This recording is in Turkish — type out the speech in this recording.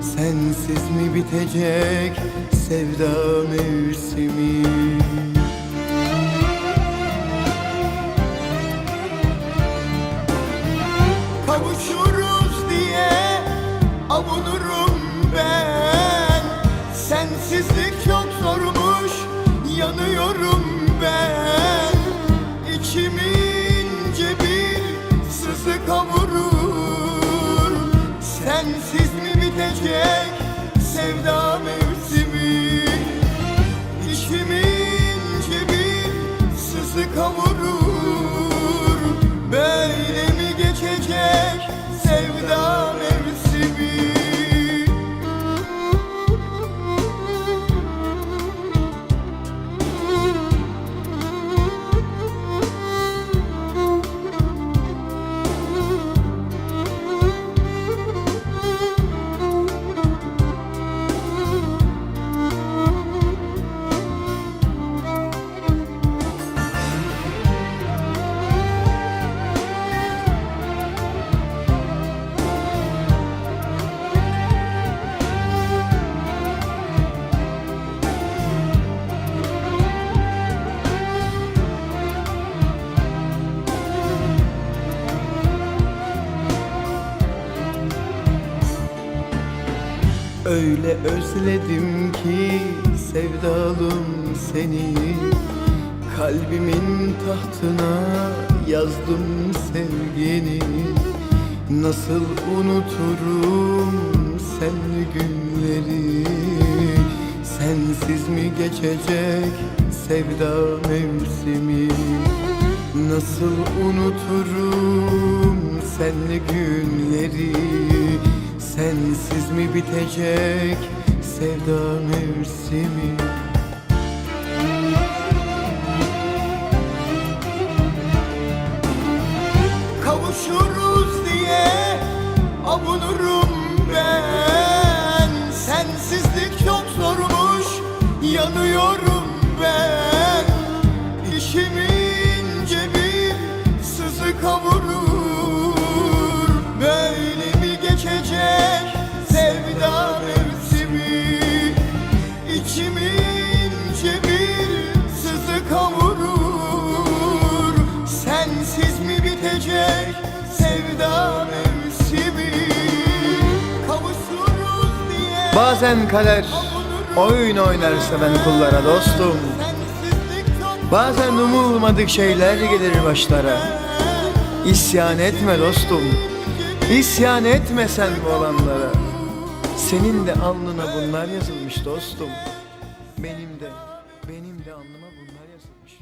Sensiz mi bitecek sevda mevsimi? Kavuşuruz diye avunurum ben. Sensizlik çok zormuş yanıyorum ben. İçimi ince bir sızı kavurur. Sensiz mi bitecek sevda mevsimi. İçimi ince bir sızı kavurur Öyle özledim ki sevdalım seni. Kalbimin tahtına yazdım sevgini. Nasıl unuturum senli günleri? Sensiz mi geçecek sevda mevsimi? Nasıl unuturum senli günleri Sensiz mi bitecek sevda mevsimi? Kavuşuruz diye avunurum ben bitecek sevda mevsimi. Kavuşuruz diye Bazen kader oyun oynar seven kullara dostum. Bazen umulmadık şeyler gelir başlara. İsyan etme dostum. İsyan etme sen bu olanlara. Senin de alnına bunlar yazılmış dostum. Benim de benim de alnıma bunlar yazılmış